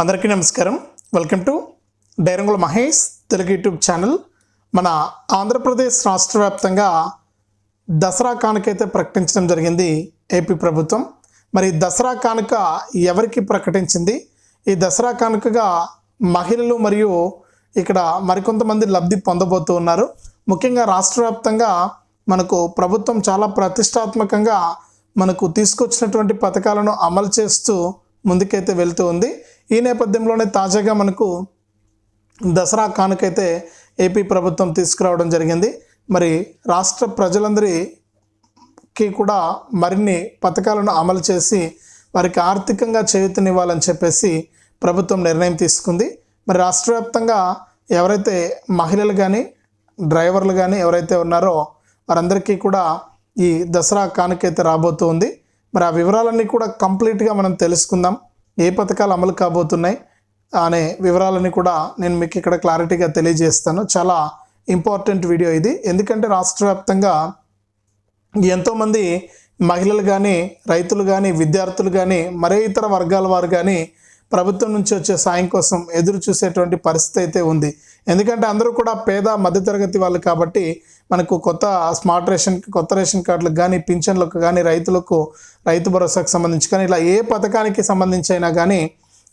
అందరికీ నమస్కారం. Welcome to Dairangula Mahesh Telugu YouTube channel. మన ఆంధ్రప్రదేశ్ రాష్ట్ర వ్యాప్తంగా దసరా కానుకైతే ప్రకటించడం జరిగింది ఏపీ ప్రభుత్వం. మరి దసరా కానుక ఎవరికి ప్రకటించింది? ఈ దసరా కానుకగా మహిళలు మరియు ఇక్కడ మరికొంతమంది లబ్ధి పొందబోతూ ఉన్నారు. ముఖ్యంగా రాష్ట్ర వ్యాప్తంగా మనకు ప్రభుత్వం చాలా ప్రతిష్టాత్మకంగా మనకు తీసుకొచ్చినటువంటి పథకాలను అమలు చేస్తూ ముందుకైతే వెళ్తూ ఉంది. ఈ నేపథ్యంలోనే తాజాగా మనకు దసరా కానుకైతే ఏపీ ప్రభుత్వం తీసుకురావడం జరిగింది. మరి రాష్ట్ర ప్రజలందరికీ కూడా మరిన్ని పథకాలను అమలు చేసి వారికి ఆర్థికంగా చేయూతనివ్వాలని చెప్పేసి ప్రభుత్వం నిర్ణయం తీసుకుంది. మరి రాష్ట్ర వ్యాప్తంగా ఎవరైతే మహిళలు కానీ డ్రైవర్లు కానీ ఎవరైతే ఉన్నారో వారందరికీ కూడా ఈ దసరా కానుకైతే రాబోతుంది. మరి ఆ వివరాలన్నీ కూడా కంప్లీట్గా మనం తెలుసుకుందాం. ఏ పథకాలు అమలు కాబోతున్నాయి అనే వివరాలని కూడా నేను మీకు ఇక్కడ క్లారిటీగా తెలియజేస్తాను. చాలా ఇంపార్టెంట్ వీడియో ఇది. ఎందుకంటే రాష్ట్ర వ్యాప్తంగా ఎంతోమంది మహిళలు కానీ రైతులు కానీ విద్యార్థులు కానీ మరే ఇతర వర్గాల వారు కానీ ప్రభుత్వం నుంచి వచ్చే సాయం కోసం ఎదురు చూసేటువంటి పరిస్థితి అయితే ఉంది. ఎందుకంటే అందరూ కూడా పేద మధ్యతరగతి వాళ్ళు కాబట్టి మనకు కొత్త స్మార్ట్ రేషన్ కొత్త రేషన్ కార్డులకు కానీ పింఛన్లకు కానీ రైతులకు రైతు భరోసాకు సంబంధించి కానీ ఇలా ఏ పథకానికి సంబంధించి అయినా కానీ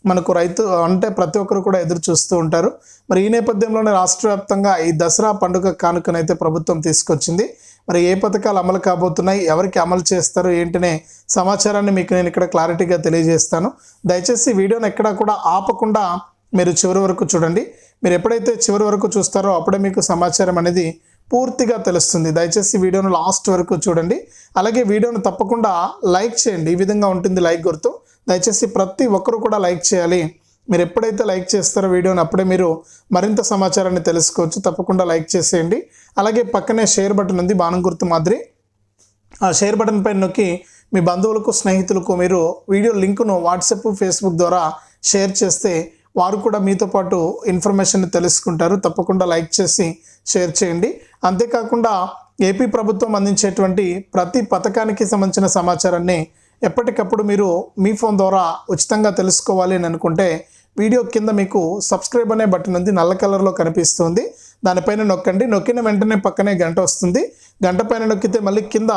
మనకు రైతు అంటే ప్రతి ఒక్కరు కూడా ఎదురు చూస్తూ ఉంటారు. మరి ఈ నేపథ్యంలోనే రాష్ట్ర వ్యాప్తంగా ఈ దసరా పండుగ కానుకనైతే ప్రభుత్వం తీసుకొచ్చింది. మరి ఏ పథకాలు అమలు కాబోతున్నాయి ఎవరికి అమలు చేస్తారు ఏంటనే సమాచారాన్ని మీకు నేను ఇక్కడ క్లారిటీగా తెలియజేస్తాను. దయచేసి వీడియోని ఎక్కడా కూడా ఆపకుండా మీరు చివరి వరకు చూడండి. మీరు ఎప్పుడైతే చివరి వరకు చూస్తారో అప్పుడే మీకు సమాచారం అనేది పూర్తిగా తెలుస్తుంది. దయచేసి వీడియోను లాస్ట్ వరకు చూడండి. అలాగే వీడియోను తప్పకుండా లైక్ చేయండి. ఈ విధంగా ఉంటుంది లైక్ గుర్తు. దయచేసి ప్రతి ఒక్కరు కూడా లైక్ చేయాలి. మీరు ఎప్పుడైతే లైక్ చేస్తారో వీడియోని అప్పుడే మీరు మరింత సమాచారాన్ని తెలుసుకోవచ్చు. తప్పకుండా లైక్ చేసేయండి. అలాగే పక్కనే షేర్ బటన్ ఉంది బాణం గుర్తు మాదిరి. ఆ షేర్ బటన్ పైన నొక్కి మీ బంధువులకు స్నేహితులకు మీరు వీడియో లింకును వాట్సాప్ ఫేస్బుక్ ద్వారా షేర్ చేస్తే వారు కూడా మీతో పాటు ఇన్ఫర్మేషన్ తెలుసుకుంటారు. తప్పకుండా లైక్ చేసి షేర్ చేయండి. అంతేకాకుండా ఏపీ ప్రభుత్వం అందించేటువంటి ప్రతి పథకానికి సంబంధించిన సమాచారాన్ని ఎప్పటికప్పుడు మీరు మీ ఫోన్ ద్వారా ఉచితంగా తెలుసుకోవాలి అని అనుకుంటే వీడియో కింద మీకు సబ్స్క్రైబ్ అనే బటన్ ఉంది. నల్ల కలర్లో కనిపిస్తుంది. దానిపైన నొక్కండి. నొక్కిన వెంటనే పక్కనే గంట వస్తుంది. గంట పైన నొక్కితే మళ్ళీ కింద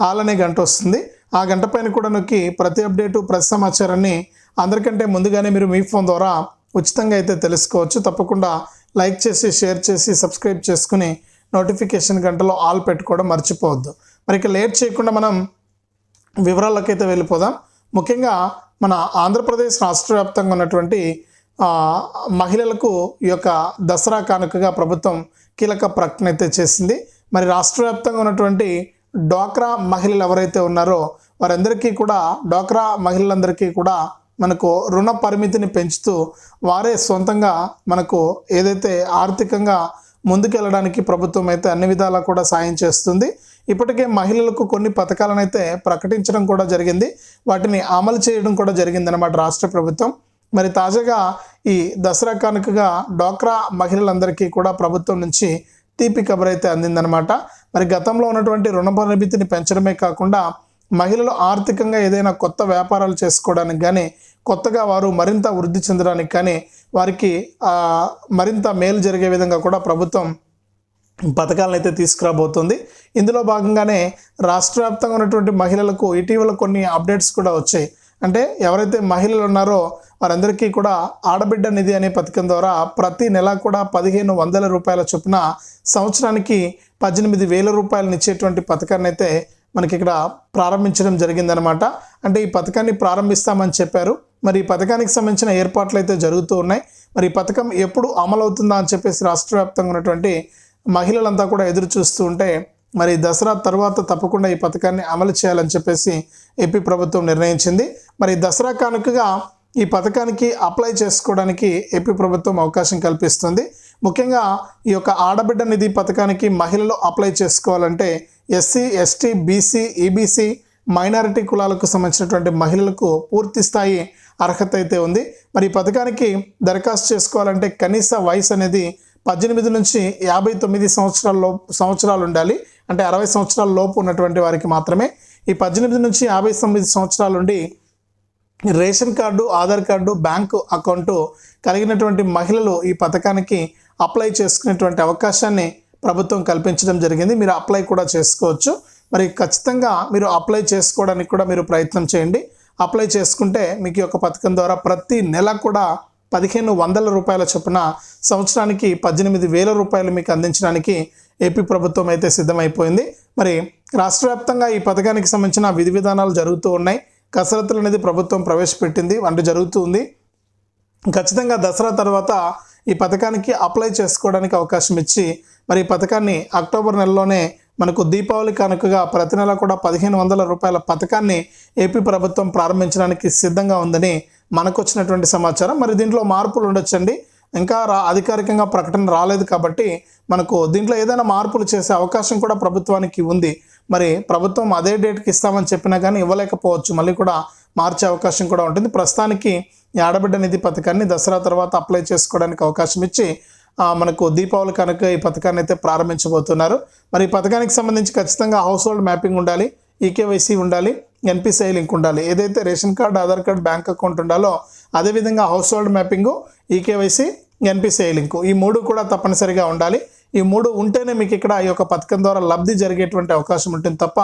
ఆల్ అనే గంట వస్తుంది. ఆ గంట పైన కూడా నొక్కి ప్రతి అప్డేటు ప్రతి సమాచారాన్ని అందరికంటే ముందుగానే మీరు మీ ఫోన్ ద్వారా ఉచితంగా అయితే తెలుసుకోవచ్చు. తప్పకుండా లైక్ చేసి షేర్ చేసి సబ్స్క్రైబ్ చేసుకుని నోటిఫికేషన్ గంటలో ఆల్ పెట్టుకోవడం మర్చిపోవద్దు. మరి ఇక లేట్ చేయకుండా మనం వివరాల్లోకి అయితే వెళ్ళిపోదాం. ముఖ్యంగా మన ఆంధ్రప్రదేశ్ రాష్ట్ర వ్యాప్తంగా ఉన్నటువంటి మహిళలకు ఈ యొక్క దసరా కానుకగా ప్రభుత్వం కీలక ప్రకటన అయితే చేసింది. మరి రాష్ట్ర వ్యాప్తంగా ఉన్నటువంటి డ్వాక్రా మహిళలు ఎవరైతే ఉన్నారో వారందరికీ కూడా డ్వాక్రా మహిళలందరికీ కూడా మనకు రుణ పరిమితిని పెంచుతూ వారే సొంతంగా మనకు ఏదైతే ఆర్థికంగా ముందుకెళ్ళడానికి ప్రభుత్వం అయితే అన్ని విధాలా కూడా సాయం చేస్తుంది. ఇప్పటికే మహిళలకు కొన్ని పథకాలను అయితే ప్రకటించడం కూడా జరిగింది. వాటిని అమలు చేయడం కూడా జరిగిందన్నమాట రాష్ట్ర ప్రభుత్వం. మరి తాజాగా ఈ దసరా కానుకగా డ్వాక్రా మహిళలందరికీ కూడా ప్రభుత్వం నుంచి తీపి కబర్ అయితే అందిందనమాట మరి గతంలో ఉన్నటువంటి రుణ పరిమితిని పెంచడమే కాకుండా మహిళలు ఆర్థికంగా ఏదైనా కొత్త వ్యాపారాలు చేసుకోవడానికి కానీ కొత్తగా వారు మరింత వృద్ధి చెందడానికి కానీ వారికి మరింత మేలు జరిగే విధంగా కూడా ప్రభుత్వం పథకాలను అయితే తీసుకురాబోతుంది. ఇందులో భాగంగానే రాష్ట్ర వ్యాప్తంగా ఉన్నటువంటి మహిళలకు ఇటీవల కొన్ని అప్డేట్స్ కూడా వచ్చాయి. అంటే ఎవరైతే మహిళలు ఉన్నారో వారందరికీ కూడా ఆడబిడ్డ నిధి అనే పథకం ద్వారా ప్రతి నెల కూడా పదిహేను వందల రూపాయల చొప్పున సంవత్సరానికి పద్దెనిమిది వేల రూపాయలను ఇచ్చేటువంటి పథకాన్ని అయితే మనకి ఇక్కడ ప్రారంభించడం జరిగిందనమాట అంటే ఈ పథకాన్ని ప్రారంభిస్తామని చెప్పారు. మరి ఈ పథకానికి సంబంధించిన ఏర్పాట్లు అయితే జరుగుతూ ఉన్నాయి. మరి ఈ పథకం ఎప్పుడు అమలు అవుతుందా అని చెప్పేసి రాష్ట్ర వ్యాప్తంగా ఉన్నటువంటి మహిళలంతా కూడా ఎదురు చూస్తూ ఉంటే మరి దసరా తర్వాత తప్పకుండా ఈ పథకాన్ని అమలు చేయాలని చెప్పేసి ఏపీ ప్రభుత్వం నిర్ణయించింది. మరి దసరా కానుకగా ఈ పథకానికి అప్లై చేసుకోవడానికి ఏపీ ప్రభుత్వం అవకాశం కల్పిస్తుంది. ముఖ్యంగా ఈ యొక్క ఆడబిడ్డ నిధి పథకానికి మహిళలు అప్లై చేసుకోవాలంటే SC ST BC EBC minority కులాలకు సంబంధించినటువంటి మహిళలకు పూర్తి స్థాయి అర్హత అయితే ఉంది. మరి ఈ పథకానికి దరఖాస్తు చేసుకోవాలంటే కనీస వయసు అనేది పద్దెనిమిది నుంచి యాభై తొమ్మిది సంవత్సరాల్లో సంవత్సరాలు ఉండాలి. అంటే అరవై సంవత్సరాల లోపు ఉన్నటువంటి వారికి మాత్రమే. ఈ పద్దెనిమిది నుంచి యాభై తొమ్మిది సంవత్సరాల నుండి ration card Aadhaar card bank account కలిగినటువంటి మహిళలు ఈ పథకానికి అప్లై చేసుకునేటువంటి అవకాశాన్ని ప్రభుత్వం కల్పించడం జరిగింది. మీరు అప్లై కూడా చేసుకోవచ్చు. మరి ఖచ్చితంగా మీరు అప్లై చేసుకోవడానికి కూడా మీరు ప్రయత్నం చేయండి. అప్లై చేసుకుంటే మీకు ఈ యొక్క పథకం ద్వారా ప్రతి నెల కూడా పదిహేను వందల రూపాయల చొప్పున సంవత్సరానికి పద్దెనిమిది వేల రూపాయలు మీకు అందించడానికి ఏపీ ప్రభుత్వం అయితే సిద్ధమైపోయింది. మరి రాష్ట్ర వ్యాప్తంగా ఈ పథకానికి సంబంధించిన విధి విధానాలు జరుగుతూ ఉన్నాయి. కసరత్తులు అనేది ప్రభుత్వం ప్రవేశపెట్టింది అంటే జరుగుతూ ఉంది ఖచ్చితంగా దసరా తర్వాత ఈ పథకానికి అప్లై చేసుకోవడానికి అవకాశం ఇచ్చి మరి ఈ పథకాన్ని అక్టోబర్ నెలలోనే మనకు దీపావళి కనుకగా ప్రతి నెల కూడా పదిహేను వందల రూపాయల పథకాన్ని ఏపీ ప్రభుత్వం ప్రారంభించడానికి సిద్ధంగా ఉందని మనకు వచ్చినటువంటి సమాచారం. మరి దీంట్లో మార్పులు ఉండొచ్చండి. ఇంకా రా అధికారికంగా ప్రకటన రాలేదు కాబట్టి మనకు దీంట్లో ఏదైనా మార్పులు చేసే అవకాశం కూడా ప్రభుత్వానికి ఉంది. మరి ప్రభుత్వం అదే డేట్కి ఇస్తామని చెప్పినా కానీ ఇవ్వలేకపోవచ్చు. మళ్ళీ కూడా మార్చే అవకాశం కూడా ఉంటుంది. ప్రస్తుతానికి ఈ ఆడబిడ్డ నిధి పథకాన్ని దసరా తర్వాత అప్లై చేసుకోవడానికి అవకాశం ఇచ్చి మనకు దీపావళి కనుక ఈ పథకాన్ని అయితే ప్రారంభించబోతున్నారు. మరి ఈ పథకానికి సంబంధించి ఖచ్చితంగా హౌస్ హోల్డ్ మ్యాపింగ్ ఉండాలి ఈకేవైసీ ఉండాలి ఎన్పిసిఐ లింక్ ఉండాలి. ఏదైతే ration card Aadhaar card bank account ఉండాలో అదేవిధంగా household mapping eKYC NPCI link ఈ మూడు కూడా తప్పనిసరిగా ఉండాలి. ఈ మూడు ఉంటేనే మీకు ఇక్కడ ఈ యొక్క పథకం ద్వారా లబ్ధి జరిగేటువంటి అవకాశం ఉంటుంది. తప్ప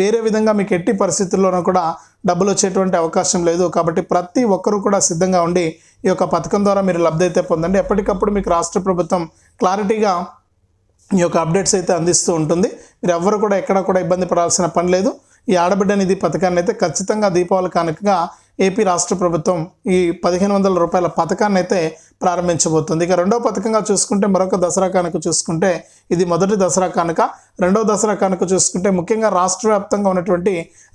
వేరే విధంగా మీకు ఎట్టి పరిస్థితుల్లోనూ కూడా డబ్బులు వచ్చేటువంటి అవకాశం లేదు. కాబట్టి ప్రతి ఒక్కరూ కూడా సిద్ధంగా ఉండి ఈ యొక్క పథకం ద్వారా మీరు లబ్ధి అయితే పొందండి. ఎప్పటికప్పుడు మీకు రాష్ట్ర ప్రభుత్వం క్లారిటీగా ఈ యొక్క అప్డేట్స్ అయితే అందిస్తూ ఉంటుంది. మీరు ఎవ్వరు కూడా ఎక్కడ కూడా ఇబ్బంది పడాల్సిన పని లేదు. ఈ ఆడబిడ్డ నిధి పథకాన్ని అయితే ఖచ్చితంగా దీపావళి కానుకగా ఏపీ రాష్ట్ర ప్రభుత్వం ఈ పదిహేను వందల రూపాయల పథకాన్ని అయితే ప్రారంభించబోతుంది. ఇక రెండో పథకంగా చూసుకుంటే మరొక దసరా కానుక చూసుకుంటే ఇది మొదటి దసరా కానుక. రెండో దసరా కానుక చూసుకుంటే ముఖ్యంగా రాష్ట్ర వ్యాప్తంగా ఉన్నటువంటి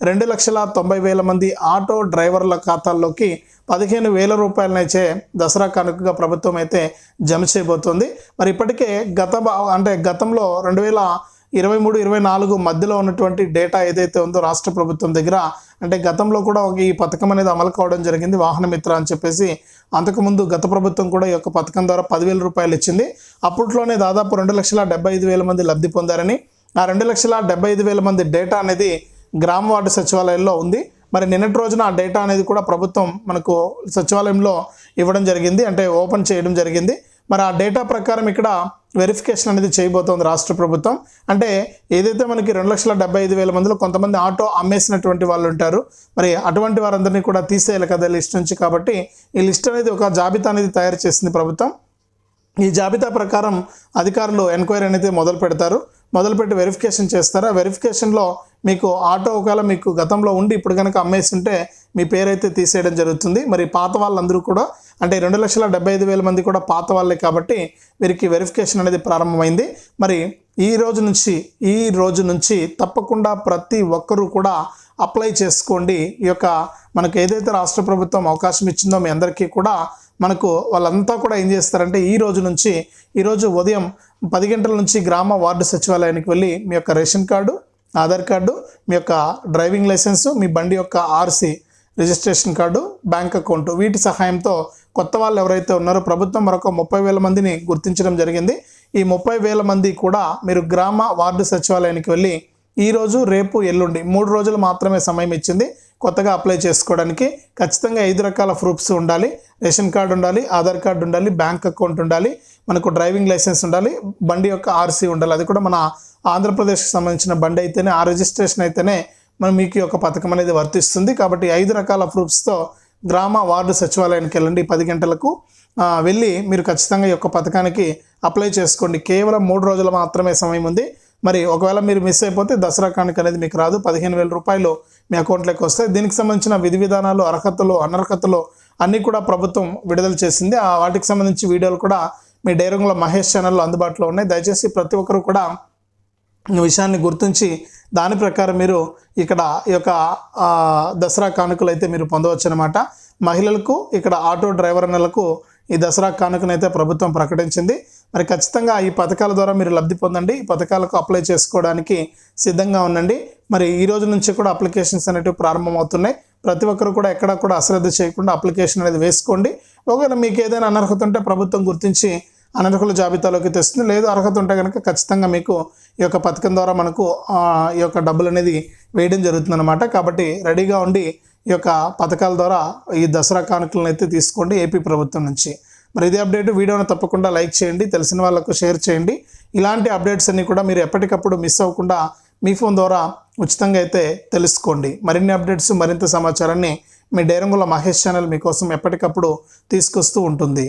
రెండు లక్షల తొంభై వేల మంది ఆటో డ్రైవర్ల ఖాతాల్లోకి పదిహేను వేల రూపాయలనైతే దసరా కానుకగా ప్రభుత్వం అయితే జమ చేయబోతోంది. మరి ఇప్పటికే గత అంటే గతంలో రెండు వేల ఇరవై మూడు ఇరవై నాలుగు మధ్యలో ఉన్నటువంటి డేటా ఏదైతే ఉందో రాష్ట్ర ప్రభుత్వం దగ్గర అంటే గతంలో కూడా ఒక ఈ పథకం అనేది అమలు కావడం జరిగింది వాహనమిత్ర అని చెప్పేసి. అంతకుముందు గత ప్రభుత్వం కూడా ఈ యొక్క పథకం ద్వారా పదివేల రూపాయలు ఇచ్చింది. అప్పట్లోనే దాదాపు రెండు లక్షల డెబ్బై ఐదు వేల మంది లబ్ధి పొందారని. ఆ రెండు లక్షల డెబ్బై ఐదు వేల మంది డేటా అనేది గ్రామ వార్డు సచివాలయంలో ఉంది. మరి నిన్నటి రోజున ఆ డేటా అనేది కూడా ప్రభుత్వం మనకు సచివాలయంలో ఇవ్వడం జరిగింది అంటే ఓపెన్ చేయడం జరిగింది. మరి ఆ డేటా ప్రకారం ఇక్కడ వెరిఫికేషన్ అనేది చేయబోతోంది రాష్ట్ర ప్రభుత్వం. అంటే ఏదైతే మనకి రెండు లక్షల డెబ్బై ఐదు వేల మందిలో కొంతమంది ఆటో అమ్మేసినటువంటి వాళ్ళు ఉంటారు మరి అటువంటి వారందరినీ కూడా తీసేయాలి కదా లిస్ట్ నుంచి కాబట్టి ఈ లిస్ట్ అనేది ఒక జాబితా అనేది తయారు చేసింది ప్రభుత్వం. ఈ జాబితా ప్రకారం అధికారులు ఎంక్వైరీ అనేది మొదలు పెడతారు. మొదలుపెట్టి వెరిఫికేషన్ చేస్తారు? ఆ వెరిఫికేషన్లో మీకు ఆటో ఒకవేళ మీకు గతంలో ఉండి ఇప్పుడు కనుక అమ్మేసి ఉంటే మీ పేరైతే తీసేయడం జరుగుతుంది. మరి పాత వాళ్ళందరూ కూడా అంటే రెండు లక్షల డెబ్బై ఐదు వేల మంది కూడా పాత వాళ్ళే కాబట్టి వీరికి వెరిఫికేషన్ అనేది ప్రారంభమైంది. మరి ఈ రోజు నుంచి ఈ రోజు నుంచి తప్పకుండా ప్రతి ఒక్కరూ కూడా అప్లై చేసుకోండి. ఈ యొక్క మనకు ఏదైతే రాష్ట్ర ప్రభుత్వం అవకాశం ఇచ్చిందో మీ అందరికీ కూడా మనకు వాళ్ళంతా కూడా ఏం చేస్తారంటే ఈ రోజు నుంచి ఈరోజు ఉదయం పది గంటల నుంచి గ్రామ వార్డు సచివాలయానికి వెళ్ళి మీ యొక్క రేషన్ కార్డు ఆధార్ కార్డు మీ యొక్క డ్రైవింగ్ లైసెన్సు మీ బండి యొక్క RC registration card bank account వీటి సహాయంతో కొత్త వాళ్ళు ఎవరైతే ఉన్నారో ప్రభుత్వం మరొక ముప్పై వేల మందిని గుర్తించడం జరిగింది. ఈ ముప్పై వేల మంది కూడా మీరు గ్రామ వార్డు సచివాలయానికి వెళ్ళి ఈరోజు రేపు ఎల్లుండి మూడు రోజులు మాత్రమే సమయం ఇచ్చింది. కొత్తగా అప్లై చేసుకోవడానికి ఖచ్చితంగా ఐదు రకాల ప్రూఫ్స్ ఉండాలి. రేషన్ కార్డు ఉండాలి ఆధార్ కార్డు ఉండాలి బ్యాంక్ అకౌంట్ ఉండాలి మనకు డ్రైవింగ్ లైసెన్స్ ఉండాలి బండి యొక్క ఆర్సీ ఉండాలి. అది కూడా మన ఆంధ్రప్రదేశ్కి సంబంధించిన బండి అయితేనే ఆ రిజిస్ట్రేషన్ అయితేనే మనం మీకు ఒక యొక్క పథకం అనేది వర్తిస్తుంది. కాబట్టి ఐదు రకాల ప్రూఫ్స్తో గ్రామ వార్డు సచివాలయానికి వెళ్ళండి. పది గంటలకు వెళ్ళి మీరు ఖచ్చితంగా ఈ యొక్క పథకానికి అప్లై చేసుకోండి. కేవలం మూడు రోజులు మాత్రమే సమయం ఉంది. మరి ఒకవేళ మీరు మిస్ అయిపోతే దసరా కానుక అనేది మీకు రాదు. పదిహేను వేల రూపాయలు మీ అకౌంట్లోకి వస్తాయి. దీనికి సంబంధించిన విధి విధానాలు అర్హతలు అనర్హతలు అన్నీ కూడా ప్రభుత్వం విడుదల చేసింది. ఆ వాటికి సంబంధించి వీడియోలు కూడా మీ డైరంగుల మహేష్ ఛానల్లో అందుబాటులో ఉన్నాయి. దయచేసి ప్రతి ఒక్కరు కూడా విషయాన్ని గుర్తించి దాని ప్రకారం మీరు ఇక్కడ ఈ యొక్క దసరా కానుకలు అయితే మీరు పొందవచ్చు అనమాట మహిళలకు ఇక్కడ ఆటో డ్రైవర్ డ్రైవర్లకు ఈ దసరా కానుకనైతే ప్రభుత్వం ప్రకటించింది. మరి ఖచ్చితంగా ఈ పథకాల ద్వారా మీరు లబ్ధి పొందండి. ఈ పథకాలకు అప్లై చేసుకోవడానికి సిద్ధంగా ఉండండి. మరి ఈ రోజు నుంచి కూడా అప్లికేషన్స్ అనేటివి ప్రారంభమవుతున్నాయి. ప్రతి ఒక్కరు కూడా ఎక్కడా కూడా అశ్రద్ధ చేయకుండా అప్లికేషన్ అనేది వేసుకోండి. ఒకవేళ మీకు ఏదైనా అనర్హత ఉంటే ప్రభుత్వం గుర్తించి అనర్హుల జాబితాలోకి తెస్తుంది. లేదు అర్హత ఉంటే కనుక ఖచ్చితంగా మీకు ఈ యొక్క పథకం ద్వారా మనకు ఈ యొక్క డబ్బులు అనేది వేయడం జరుగుతుందన్నమాట. కాబట్టి రెడీగా ఉండి ఈ యొక్క పథకాల ద్వారా ఈ దసరా కానుకలను అయితే తీసుకోండి ఏపీ ప్రభుత్వం నుంచి. మరి ఇదే అప్డేట్ వీడియోను తప్పకుండా లైక్ చేయండి తెలిసిన వాళ్ళకు షేర్ చేయండి. ఇలాంటి అప్డేట్స్ అన్నీ కూడా మీరు ఎప్పటికప్పుడు మిస్ అవ్వకుండా మీ ఫోన్ ద్వారా ఉచితంగా అయితే తెలుసుకోండి. మరిన్ని అప్డేట్స్ మరింత సమాచారాన్ని మీ డైరంగుల మహేష్ ఛానల్ మీకోసం ఎప్పటికప్పుడు తీసుకొస్తూ ఉంటుంది.